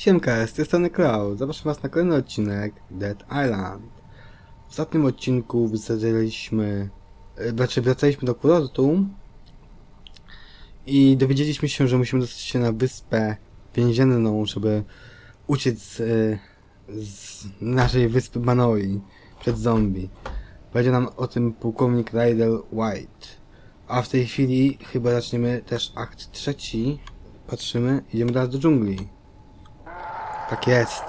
Siemka, z tej strony Cloud. Zapraszam Was na kolejny odcinek Dead Island. W ostatnim odcinku wysadziliśmy, e, znaczy wracaliśmy do kurortu i dowiedzieliśmy się, że musimy dostać się na wyspę więzienną, żeby uciec e, z naszej wyspy Manoi przed zombie. Będzie nam o tym pułkownik Rydell White. A w tej chwili chyba zaczniemy też akt trzeci. Patrzymy, idziemy teraz do dżungli. Tak jest.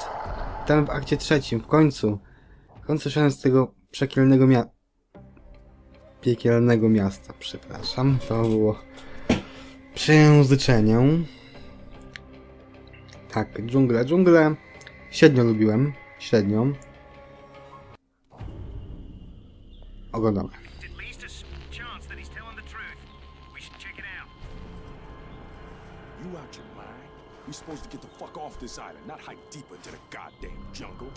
Witamy w akcie trzecim, w końcu. W końcu szedłem z tego przekielnego mia... Piekielnego miasta, przepraszam. To było przejęzyczenie. Tak, dżunglę, dżunglę. Średnio lubiłem. Średnią. Oglądamy. You out your mind? We supposed to get the fuck off this island, not hike deeper into the goddamn jungle.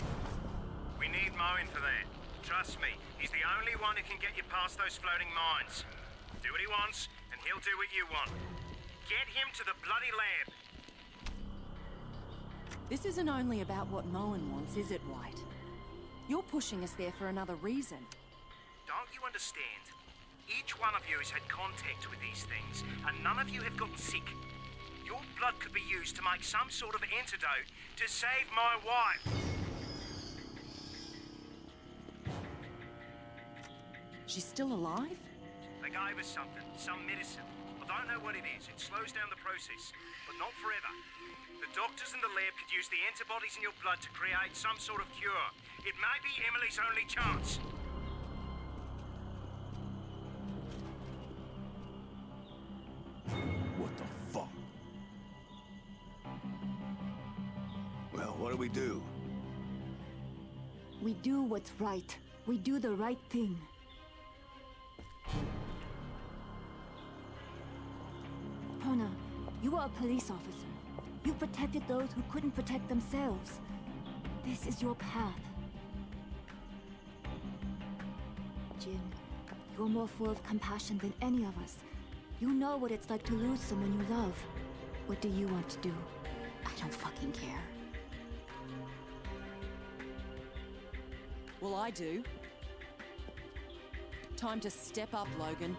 We need Moen for that. Trust me, he's the only one who can get you past those floating mines. Do what he wants, and he'll do what you want. Get him to the bloody lab. This isn't only about what Moen wants, is it, White? You're pushing us there for another reason. Don't you understand? Each one of you has had contact with these things, and none of you have gotten sick. Your blood could be used to make some sort of antidote to save my wife. She's still alive? They gave us something, some medicine. I don't know what it is. It slows down the process, but not forever. The doctors in the lab could use the antibodies in your blood to create some sort of cure. It may be Emily's only chance. What's right. We do the right thing. Pona, you are a police officer. You protected those who couldn't protect themselves. This is your path. Jin, you're more full of compassion than any of us. You know what it's like to lose someone you love. What do you want to do? I don't fucking care. Well, I do. Time to step up, Logan.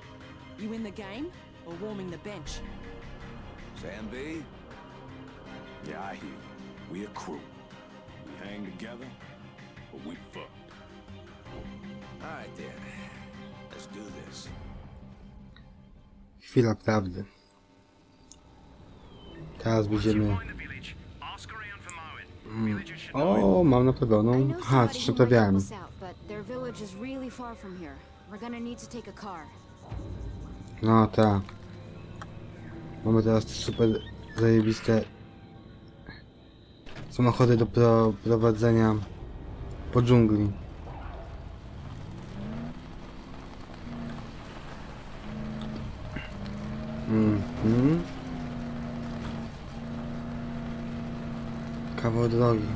You in the game or warming the bench? Sam B? Yeah, I hear you. We a crew. We hang together, but we fucked. Alright then. Let's do this. Chwila prawdy. Teraz Once będziemy... O, mam I naprawioną. know Aha, car. No tak. Mamy teraz te super zajebiste samochody do pro, prowadzenia po dżungli. Mhm. Kawał drogi.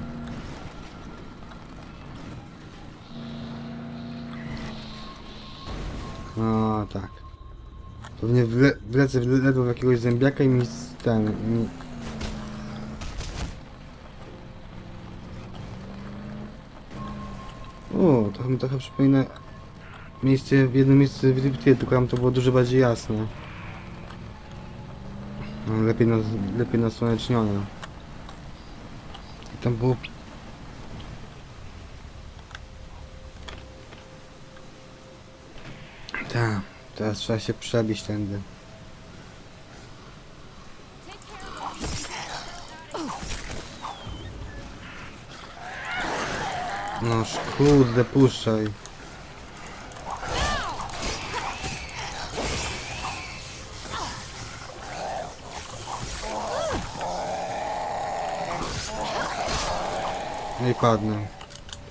No tak. Pewnie wle, wlecę w- ledwo w jakiegoś zębiaka i mi ten... Mi... O, to mi trochę przypomina miejsce w jednym miejscu w Riptie, tylko tam to było dużo bardziej jasne. No, lepiej, nas, lepiej nasłonecznione. Tam było... Tak, teraz trzeba się przebić tędy. No kurde, puszczaj. No i padnę.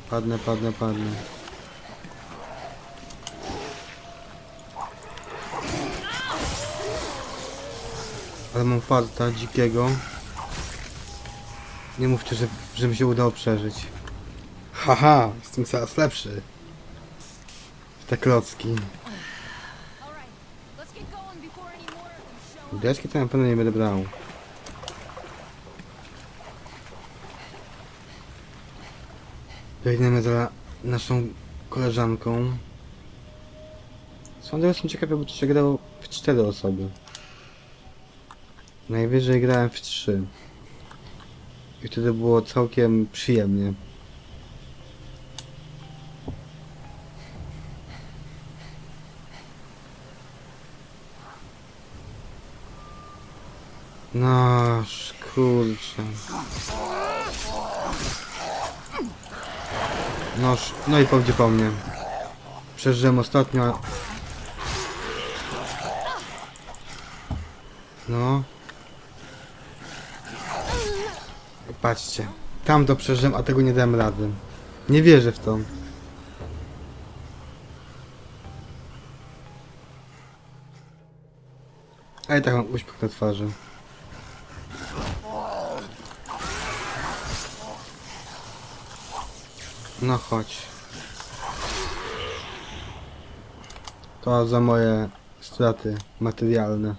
Padnę, padnę, padnę. Ale mam farta dzikiego. Nie mówcie, że, że mi się udało przeżyć. Haha, jestem coraz lepszy. Te klocki. Deski to na pewno nie będę brał. Biegniemy za naszą koleżanką. Sądzę, jestem ciekawy, bo to się grało w cztery osoby. Najwyżej grałem w trzy. I wtedy było całkiem przyjemnie. No, kurczę. Noż, no i powdzie po mnie. Przeżyłem ostatnio. No. Patrzcie. Tam to przeżyłem, a tego nie dałem rady. Nie wierzę w to. A i tak mam uśmiech na twarzy. No chodź. To za moje straty materialne.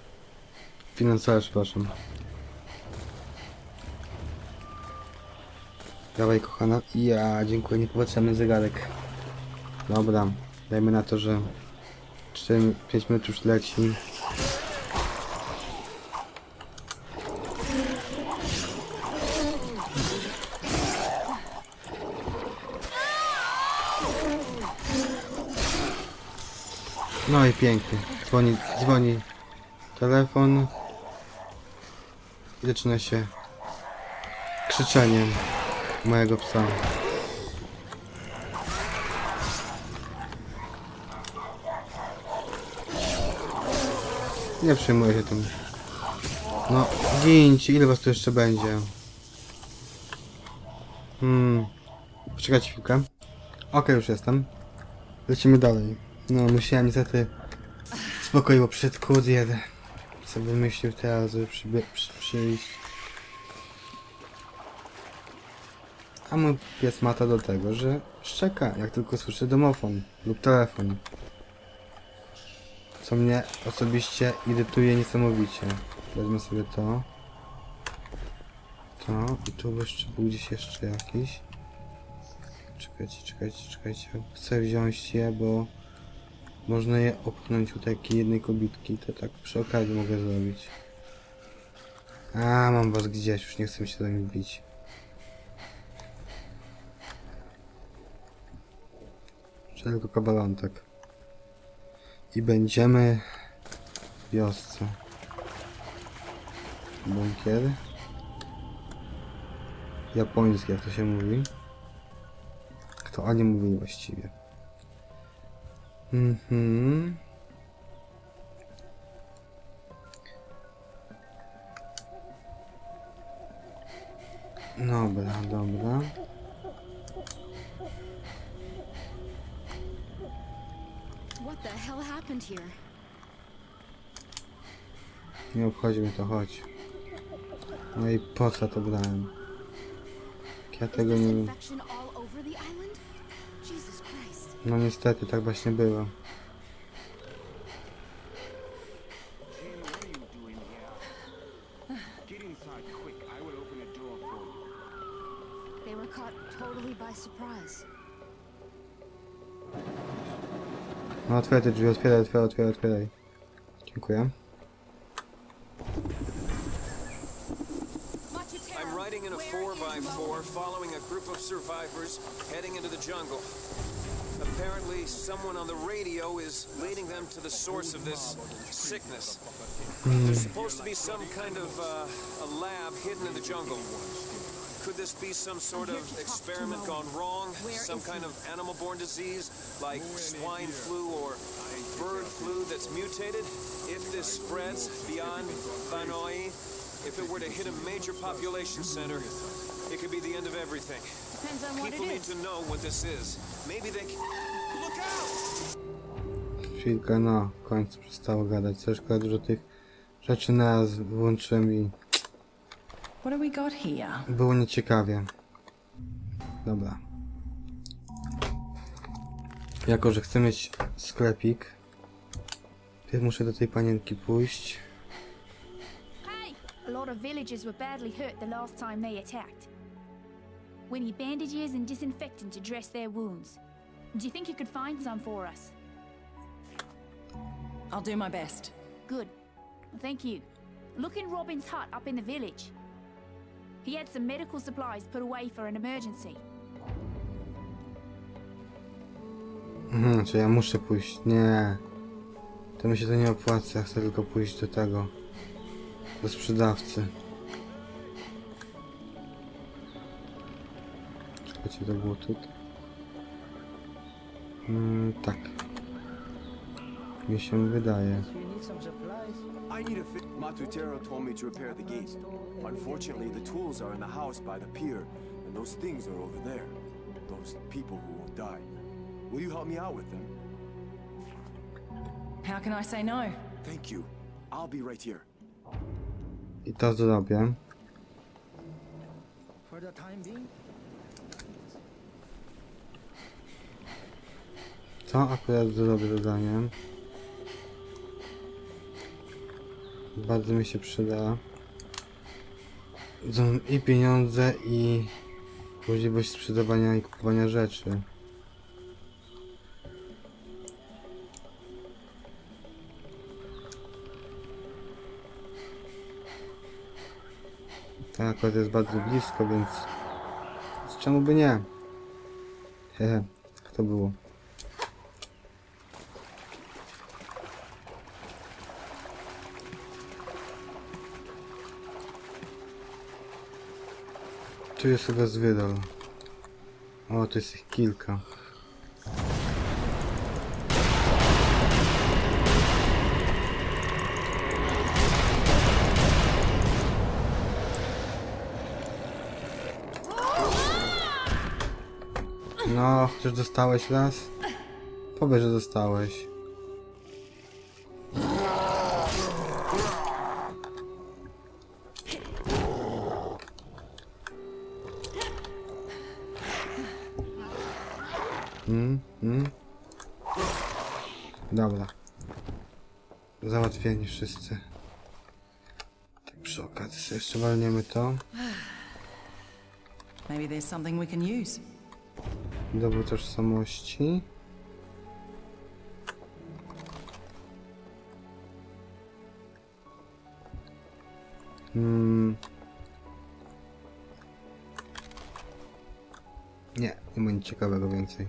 Finansowe, przepraszam. Dawaj kochana. Ja dziękuję, nie popatrzymy zegarek. Dobra, dajmy na to, że 4-5 minut już leci. No i pięknie. Dzwoni, dzwoni telefon. I zaczyna się krzyczenie mojego psa. Nie przejmuję się tym. No, gincie, ile was tu jeszcze będzie? Hmm. Poczekajcie chwilkę. Okej, już jestem. Lecimy dalej. No, musiałem niestety spokoju przed kurier. Co wymyślił teraz, żeby przy, przyjść. A mój pies ma to do tego, że szczeka, jak tylko słyszy domofon lub telefon. Co mnie osobiście irytuje niesamowicie. Wezmę sobie to. To i tu jeszcze był gdzieś jeszcze jakiś. Czekajcie, czekajcie, czekajcie. Chcę wziąć je, bo można je opchnąć u takiej jednej kobitki. To tak przy okazji mogę zrobić. A, mam was gdzieś, już nie chcę się z nimi bić. Tylko kabalantek. I będziemy w wiosce. Bunkier. Japoński, jak to się mówi. Kto o nie mówi właściwie. Mhm. Dobra, dobra. What the hell happened here? Nie obchodzi mnie to, chodź. No i po co to brałem? Jak Ja tego nie... infection No niestety, tak właśnie było. They were caught totally by surprise. No otwieraj te drzwi, otwieraj, otwieraj, otwieraj, otwieraj. Dziękuję. I'm riding in a 4x4 following a group of survivors heading into the jungle. Apparently, someone on the radio is leading them to the source of this sickness. There's supposed to be some kind of uh, a lab hidden in the jungle. Could this be some sort of experiment gone wrong? Some kind of animal-borne disease like swine flu or bird flu that's mutated? If this spreads beyond Vanoi, if it were to hit a major population center, it could be the end of everything. Depends on what People need to know what this is. Maybe they can... Chwilkę, no, w końcu przestało gadać. Troszkę dużo tych rzeczy naraz włączyłem i What do we got here? było nieciekawie. Dobra. Jako, że chcę mieć sklepik, pierw muszę do tej panienki pójść. Hey! A lot of villagers were badly hurt the last time they attacked. We need bandages and disinfectant to dress their wounds. Do you think you could find some for us? I'll do my best. Good. Thank you. Look in Robin's hut up in the village. He had some medical supplies put away for an emergency. Mhm, czy ja muszę pójść? Nie. To mi się to nie opłaca, ja chcę tylko pójść do tego. Do sprzedawcy. Czekajcie, to było tutaj. Mm, tak. Mi się wydaje. I need a fit. Matutero told me to repair the gates. Unfortunately, the tools are in the house by the pier, and those things are over there. Those people who will die. Will you help me out with them? How can I say no? Thank you. I'll be right here. I to zrobię. Co akurat zrobię zadanie? Bardzo mi się przyda. Są i pieniądze i możliwość sprzedawania i kupowania rzeczy. Ten akurat jest bardzo blisko, więc czemu by nie? Hehe, to było? Tu jest chyba zwydol. O, to jest ich kilka. No, chociaż dostałeś raz? Powiedz, że dostałeś. Wszyscy. Tak przy okazji sobie jeszcze walniemy to. Maybe there's something we can use. Dowód tożsamości. Hmm. Nie, nie ma nic ciekawego więcej.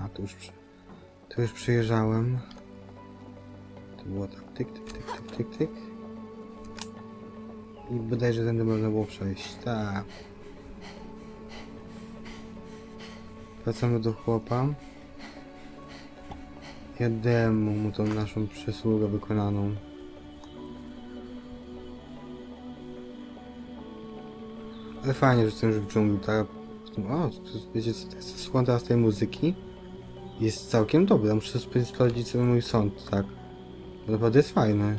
A, tu już, tu już przyjeżdżałem. To było tak, tyk, tyk, tyk, tyk, tyk, tyk. I bodajże tędy można było przejść, tak. Wracamy do chłopa. Jademy mu tą naszą przysługę wykonaną. Ale fajnie, że jestem już w dżungli, tak? O, wiecie słucham teraz tej muzyki. Jest całkiem dobra, muszę sprawdzić sobie mój sąd, tak? Bo Naprawdę jest fajny.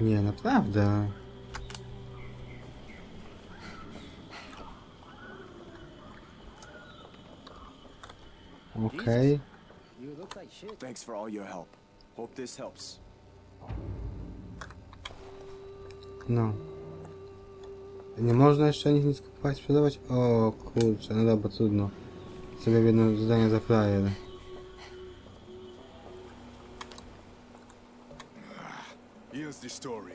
Nie, naprawdę. Okej. Thanks for all your help. Hope this helps. No. Nie można jeszcze nic, nic kupować, sprzedawać? O kurczę, no dobra, trudno. Sobie jedno zadanie za frajer. The story.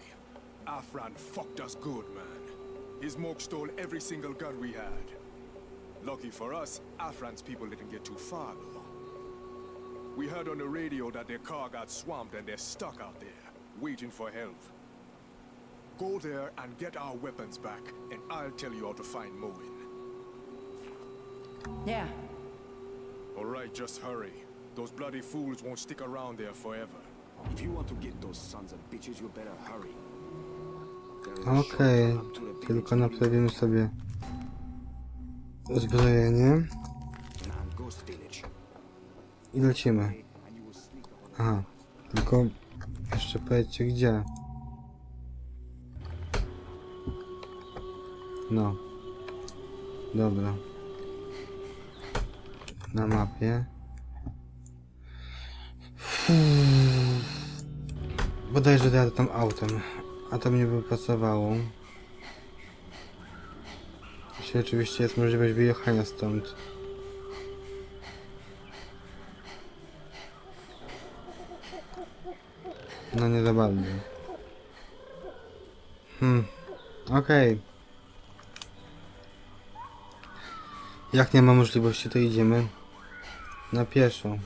Afran fucked us good, man. His moke stole every single gun we had. Lucky for us, Afran's people didn't get too far, though. We heard on the radio that their car got swamped and they're stuck out there, waiting for help. Go there and get our weapons back, and I'll tell you how to find Moen. Yeah, Alright, just hurry. Those bloody fools won't stick around there forever. Okej, village tylko naprawimy sobie uzbrojenie i lecimy. Aha, tylko jeszcze powiedzcie gdzie. No. Dobra. Na mapie. Bodajże jadę tam autem, a to mnie by pasowało. Czyli oczywiście jest możliwość wyjechania stąd. No nie za bardzo. Hmm, okej. Jak nie ma możliwości, to idziemy na pieszo.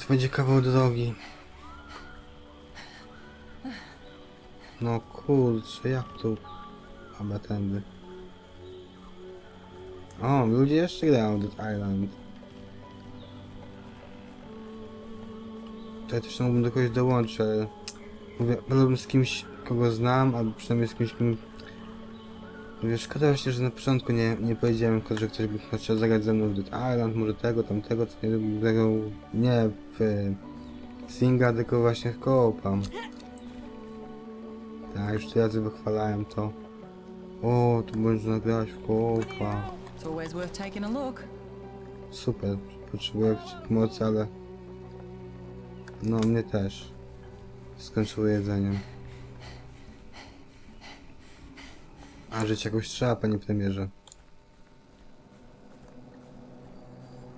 To będzie kawał drogi. No kurczę, jak tu? Chyba tędy. O, ludzie jeszcze grają Dead Island. To ja też mógłbym do kogoś dołączyć, ale... Mówię, wolałbym z kimś, kogo znam, albo przynajmniej z kimś, kim... Mówię, szkoda właśnie, że na początku nie, nie powiedziałem, że ktoś by chciał zagrać ze mną w Dead Island, może tego, tamtego, co nie lubił, grał nie w e, singla, tylko właśnie w koopa. Tak, już tyle razy wychwalałem to. O, tu można grać w koopa. It's always worth taking a look. Super, potrzebuję pomocy, ale... No, mnie też. Skończyło jedzenie. A żyć jakoś trzeba, panie premierze.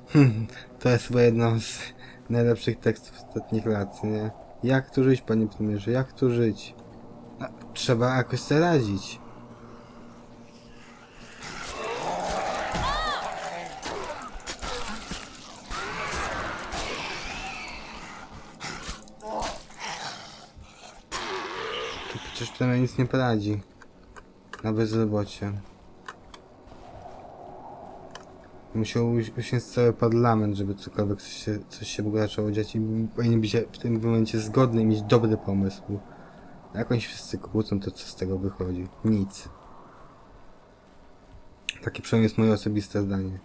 Hmm, to jest chyba jedno z najlepszych tekstów ostatnich lat, nie? Jak tu żyć, panie premierze, jak tu żyć? Trzeba jakoś sobie radzić. To przecież przynajmniej nic nie poradzi. Na bezrobocie. Musiał usiąść cały parlament, żeby cokolwiek coś się, coś się w ogóle zaczęło dziać i powinien być w tym momencie zgodny i mieć dobry pomysł. Jak oni wszyscy kłócą, to co z tego wychodzi? Nic. Takie przynajmniej jest moje osobiste zdanie.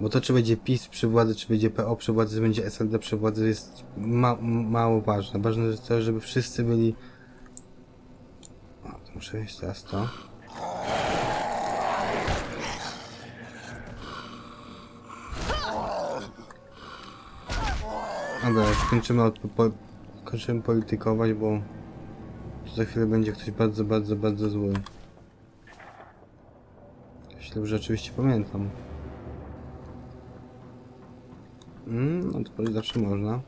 Bo to, czy będzie PiS przy władzy, czy będzie PO przy władzy, czy będzie SLD przy władzy, jest ma mało ważne. Ważne jest to, żeby wszyscy byli o, to muszę mieć teraz to. Dobra, już kończymy, od, po, kończymy politykować, bo za chwilę będzie ktoś bardzo, bardzo, bardzo zły. Jeśli dobrze oczywiście pamiętam. Mm, no to powiedzieć zawsze można.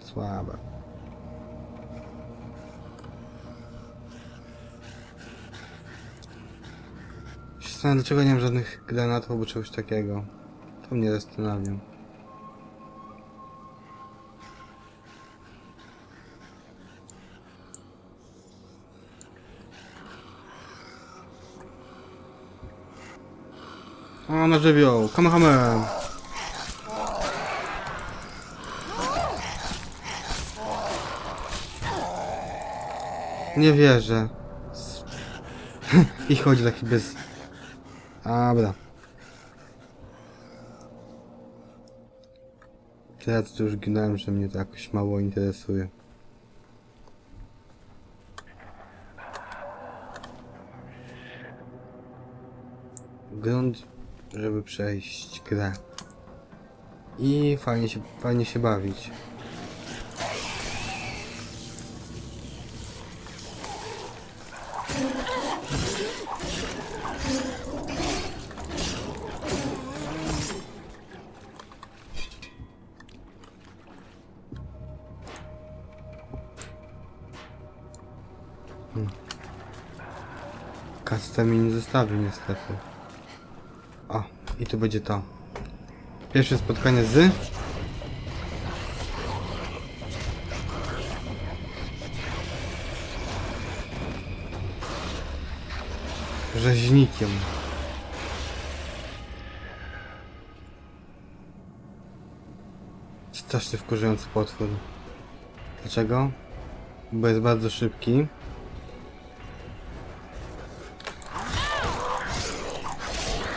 Słabe. Zastanawiam, dlaczego nie mam żadnych granatów albo czegoś takiego. To mnie zastanawia. O, na żywioł! Kamehame! Nie wierzę. I chodzi taki bez... Dobra. Teraz to już ginąłem, że mnie to jakoś mało interesuje. Grunt, żeby przejść grę. I fajnie się, fajnie się bawić. Kasta mi nie zostawił niestety. O, i tu będzie to. Pierwsze spotkanie z... Rzeźnikiem. Strasznie wkurzający potwór. Dlaczego? Bo jest bardzo szybki.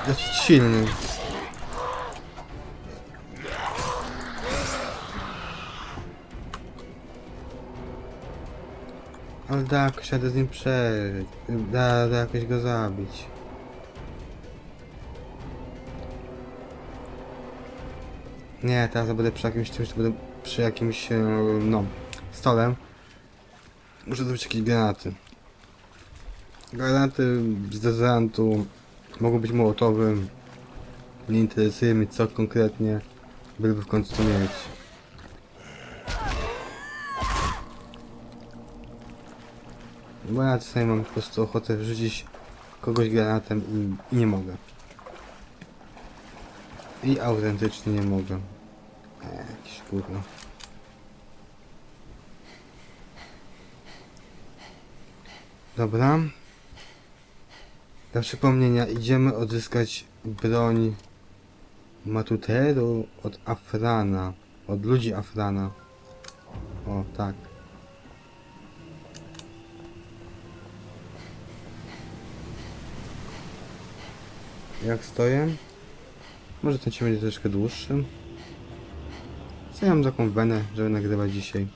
Dosyć silny. Ale da jakoś jadę z nim przeżyć. Da, da jakoś go zabić. Nie, teraz będę przy jakimś czymś, będę przy jakimś, e, no, stole. Muszę zrobić jakieś granaty. Granaty z dezodantu mogą być mołotowy. Nie interesuje mnie co konkretnie, byleby w końcu to mieć. Bo ja czasami mam po prostu ochotę wrzucić kogoś granatem i, i nie mogę. I autentycznie nie mogę. E, Jakiś kurwa. Dobra. Dla przypomnienia, idziemy odzyskać broń Matuteru od Afrana. Od ludzi Afrana. O, tak. Jak stoję? Może ten cię będzie troszkę dłuższy. Co ja mam taką wenę, żeby nagrywać dzisiaj?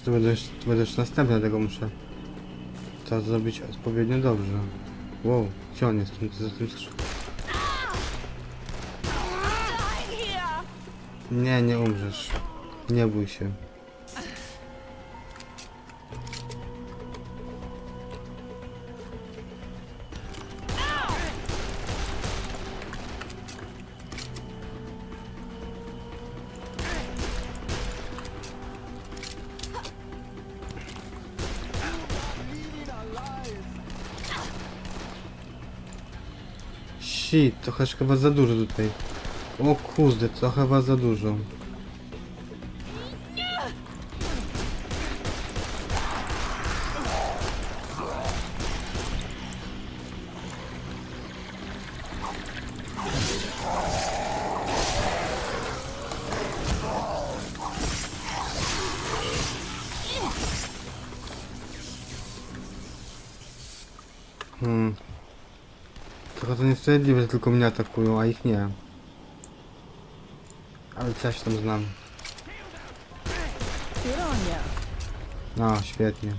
Czy to będę, to będę jeszcze następne, tego muszę to zrobić odpowiednio dobrze. Wow, gdzie on jest? Tu za tym skrzydłem. Nie, nie umrzesz. Nie bój się. Shit, trochę chyba za dużo tutaj. O kurde, trochę chyba za dużo. Tylko mnie atakują, a ich nie. Ale coś tam znam. No, świetnie.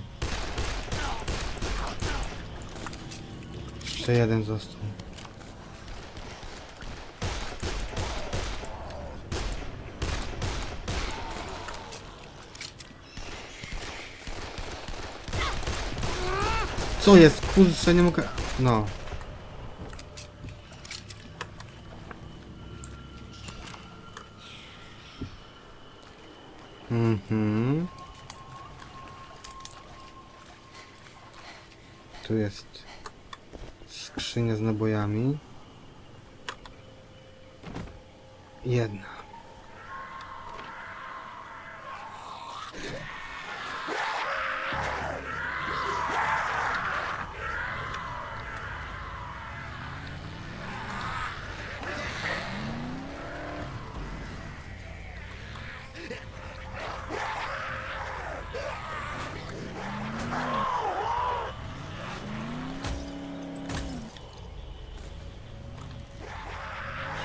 Jeszcze jeden został. Co jest? Kurczę, nie mogę... No. Mhm. Tu jest skrzynia z nabojami. Jedna.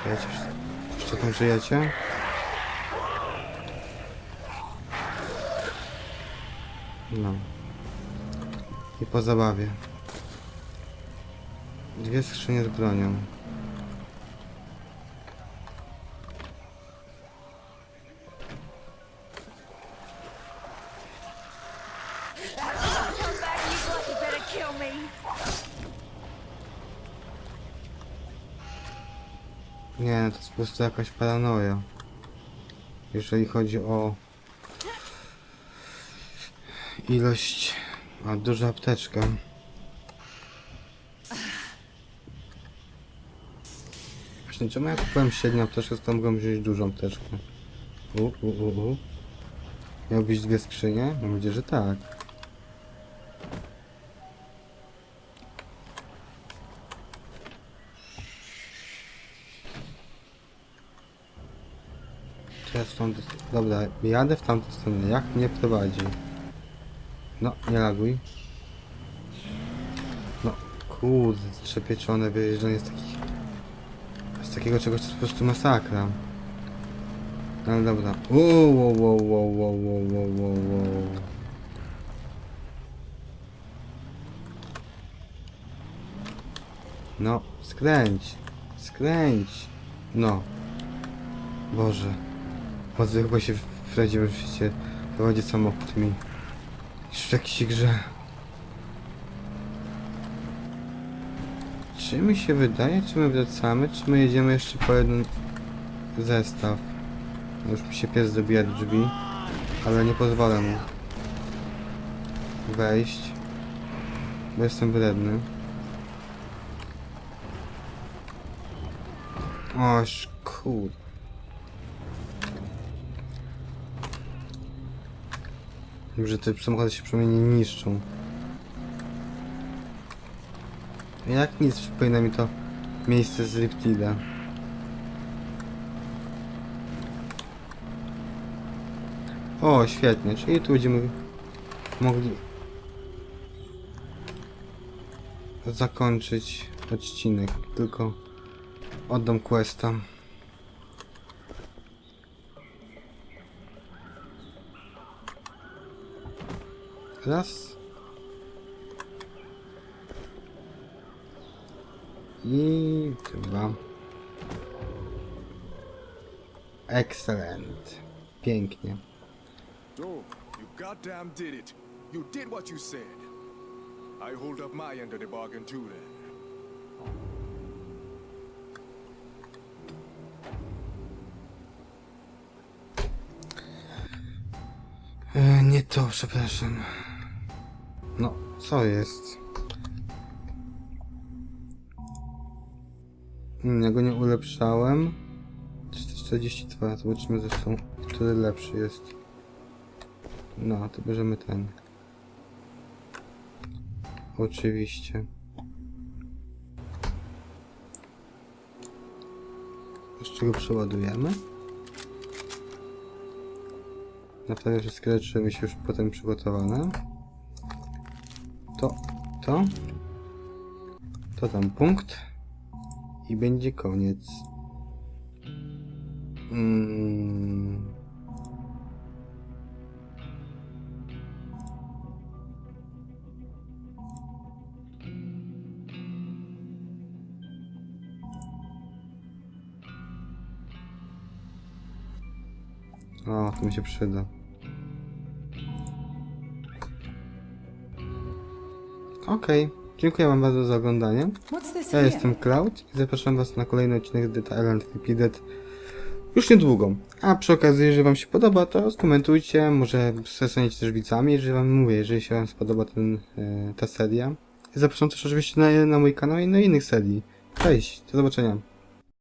Żyjecie? Jeszcze tam żyjecie? No. I po zabawie. Dwie skrzynie z bronią. Po prostu jakaś paranoja. Jeżeli chodzi o ilość, a duża apteczka. Właśnie, czemu ja kupiłem średnią apteczkę, skoro mogłem wziąć dużą apteczkę? U, u, u, u. Miał być dwie skrzynie? Mam nadzieję, że tak. się. Dobra, jadę w tamtą stronę. Jak mnie prowadzi? No, nie laguj. No, kurczę, pieczone wyjeżdżanie z takich... Z takiego czegoś to jest po prostu masakra. No, ale dobra. Wow, wow, wow, wow, wow, wow, wow, wow. No, skręć. Skręć. No. Boże. Bardzo chyba się w prawdziwym życiu prowadzi samochód mi. W jakiejś grze. Czy mi się wydaje, czy my wracamy, czy my jedziemy jeszcze po jeden zestaw? No Już mi się pies dobija do drzwi, ale nie pozwolę mu wejść, bo jestem wredny. Oż kur... Że te samochody się przynajmniej nie niszczą. Jak nic przypomina mi to miejsce z Riptida. O, świetnie, czyli tu będziemy mogli zakończyć odcinek, tylko oddam questa. Raz. I dwa. Excellent. Pięknie. So, you goddamn did it. You did what you said. I hold up my end of the bargain too then. E, nie to, przepraszam. Co jest? Mm, Ja go nie ulepszałem. 442, zobaczymy zresztą, który lepszy jest. No, to bierzemy ten. Oczywiście. Jeszcze go przeładujemy. Na pewno wszystkie rzeczy mi się już potem przygotowane. To, to. To tam punkt. I będzie koniec. Mm. O, to mi się przyda. Okej, dziękuję wam bardzo za oglądanie. What's this Ja here? jestem Cloud i zapraszam was na kolejny odcinek The Island Repeated już niedługo. A przy okazji, jeżeli wam się podoba, to skomentujcie, może zostaniecie też widzami, jeżeli wam mówię, jeżeli się wam spodoba ten, e, ta seria. I zapraszam też oczywiście na, na mój kanał i na innych serii. Cześć, do zobaczenia.